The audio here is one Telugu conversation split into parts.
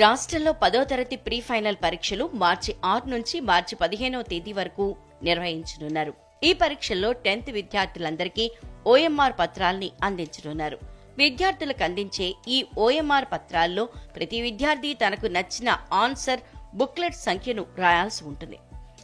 రాష్ట్రంలో పదో తరగతి ప్రీ ఫైనల్ పరీక్షలు మార్చి ఆరు నుంచి మార్చి పదిహేనవ తేదీ వరకు నిర్వహించనున్నారు. ఈ పరీక్షల్లో టెన్త్ విద్యార్థులందరికీ ఓఎంఆర్ పత్రాల్ని అందించనున్నారు. విద్యార్థులకు అందించే ఈ ఓఎంఆర్ పత్రాల్లో ప్రతి విద్యార్థి తనకు నచ్చిన ఆన్సర్ బుక్లెట్ సంఖ్యను రాయాల్సి ఉంటుంది.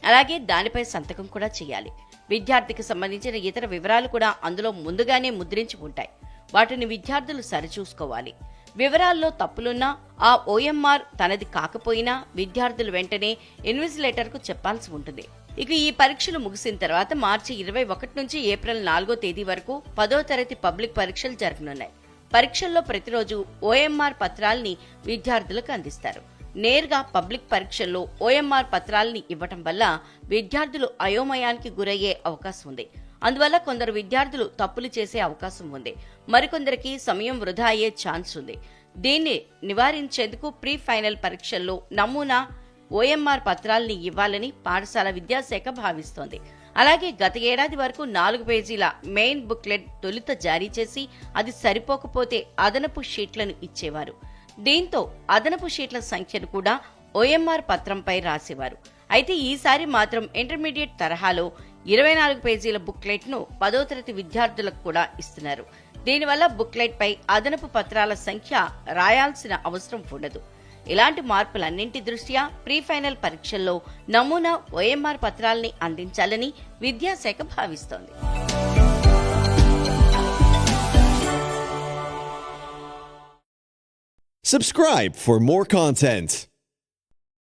అలాగే దానిపై సంతకం కూడా చేయాలి. విద్యార్థికి సంబంధించిన ఇతర వివరాలు కూడా అందులో ముందుగానే ముద్రించి ఉంటాయి. వాటిని విద్యార్థులు సరిచూసుకోవాలి. వివరాల్లో తప్పులున్నా ఆ ఓఎంఆర్ తనది కాకపోయినా విద్యార్థులు వెంటనే ఇన్విజిలేటర్కు చెప్పాల్సి ఉంటుంది. ఇక ఈ పరీక్షలు ముగిసిన తర్వాత మార్చి ఇరవై ఒకటి నుంచి ఏప్రిల్ నాలుగో తేదీ వరకు పదో తరగతి పబ్లిక్ పరీక్షలు జరగనున్నాయి. పరీక్షల్లో ప్రతిరోజు ఓఎంఆర్ పత్రాల్ని విద్యార్థులకు అందిస్తారు. నేరుగా పబ్లిక్ పరీక్షల్లో ఓఎంఆర్ పత్రాల్ని ఇవ్వటం వల్ల విద్యార్థులు అయోమయానికి గురయ్యే అవకాశం ఉంది. అందువల్ల కొందరు విద్యార్థులు తప్పులు చేసే అవకాశం ఉంది. మరికొందరికి సమయం వృధా అయ్యే ఛాన్స్ ఉంది. దీన్ని నివారించేందుకు ప్రీ ఫైనల్ పరీక్షల్లో నమూనా ఓఎంఆర్ పత్రాల్ని ఇవ్వాలని పాఠశాల విద్యాశాఖ భావిస్తోంది. అలాగే గత ఏడాది వరకు నాలుగు పేజీల మెయిన్ బుక్లెట్ తొలుత జారీ చేసి అది సరిపోకపోతే అదనపు షీట్లను ఇచ్చేవారు. దీంతో అదనపు షీట్ల సంఖ్యను కూడా ఓఎంఆర్ పత్రంపై రాసేవారు. అయితే ఈసారి మాత్రం ఇంటర్మీడియట్ తరహాలో ఇరవై నాలుగు పేజీల బుక్లెట్ను పదో తరగతి విద్యార్థులకు కూడా ఇస్తున్నారు. దీనివల్ల బుక్లెట్ పై అదనపు పత్రాల సంఖ్య రాయాల్సిన అవసరం ఉండదు. ఇలాంటి మార్పులన్నింటి దృష్ట్యా ప్రీ ఫైనల్ పరీక్షల్లో నమూనా ఓఎంఆర్ పత్రాల్ని అందించాలని విద్యాశాఖ భావిస్తోంది. Subscribe for more content.